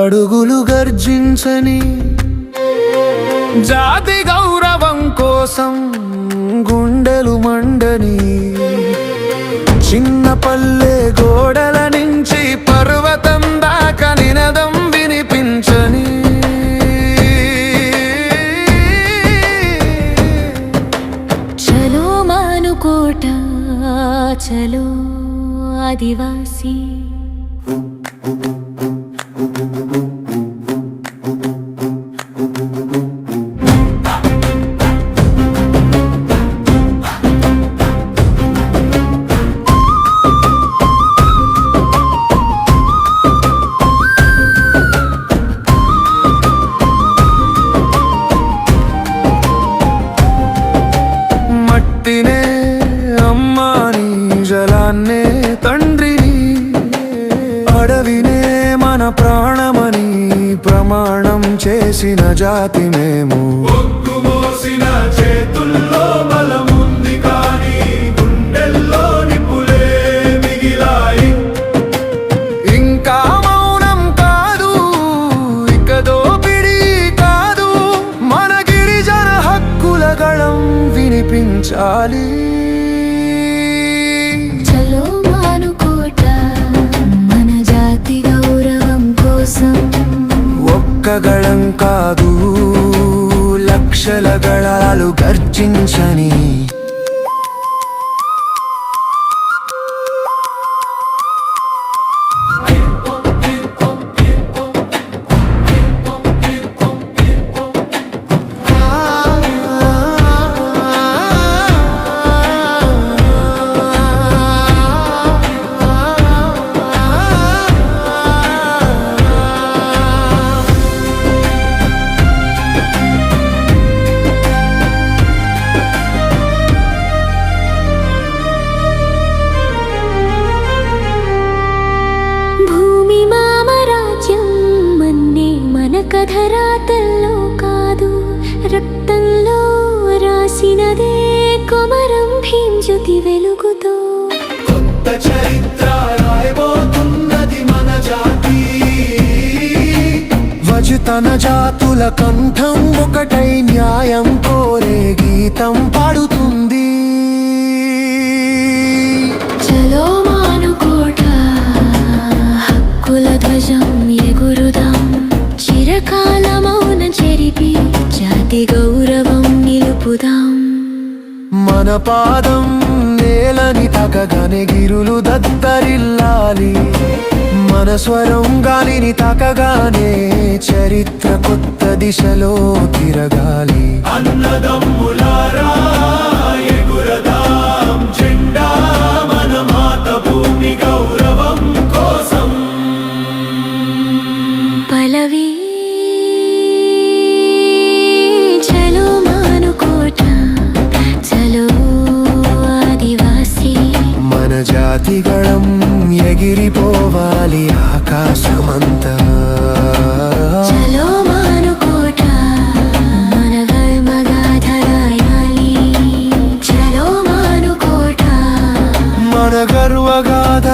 వినిపించని జాతి గౌరవం కోసం గుండెలు మండని చిన్న పల్లె గోడల నుంచి పర్వతం దాకా నినదం వినిపించని చలో మానుకోట చలో ఆదివాసీ. ప్రమాణం చేసిన జాతి మేము. మోసిన చేతుల్లో బలముంది కానీ గుండెల్లో నిప్పులే మిగిలాయి. ఇంకా మౌనం కాదు ఇక దోపిడీ కాదు. మన గిరిజన హక్కుల గళం వినిపించాలి. ఒక్క గళం కాదు. లక్షల గళాలు గర్జించని కథ రాతల్లో కాదు రక్తంలో రాసినదే కొమరం భీం జ్యోతి వెలుగుతో. కొత్త చరిత్ర రాయబోతున్నది మన జాతి. వజుతన జాతుల కంఠం ఒకటై న్యాయం కోరే గీతం పాడుతూ మన పాదం నేలని తకగానే గిరులు దత్తరిల్లాలి. మన స్వరం గాలిని తాకగానే చరిత్ర కొత్త దిశలో తిరగాలి. అన్నదమ్ములారా ఎగిరిపోవాలి ఆకాశమంతా. చలో మానుకోట మన గర్మగాథ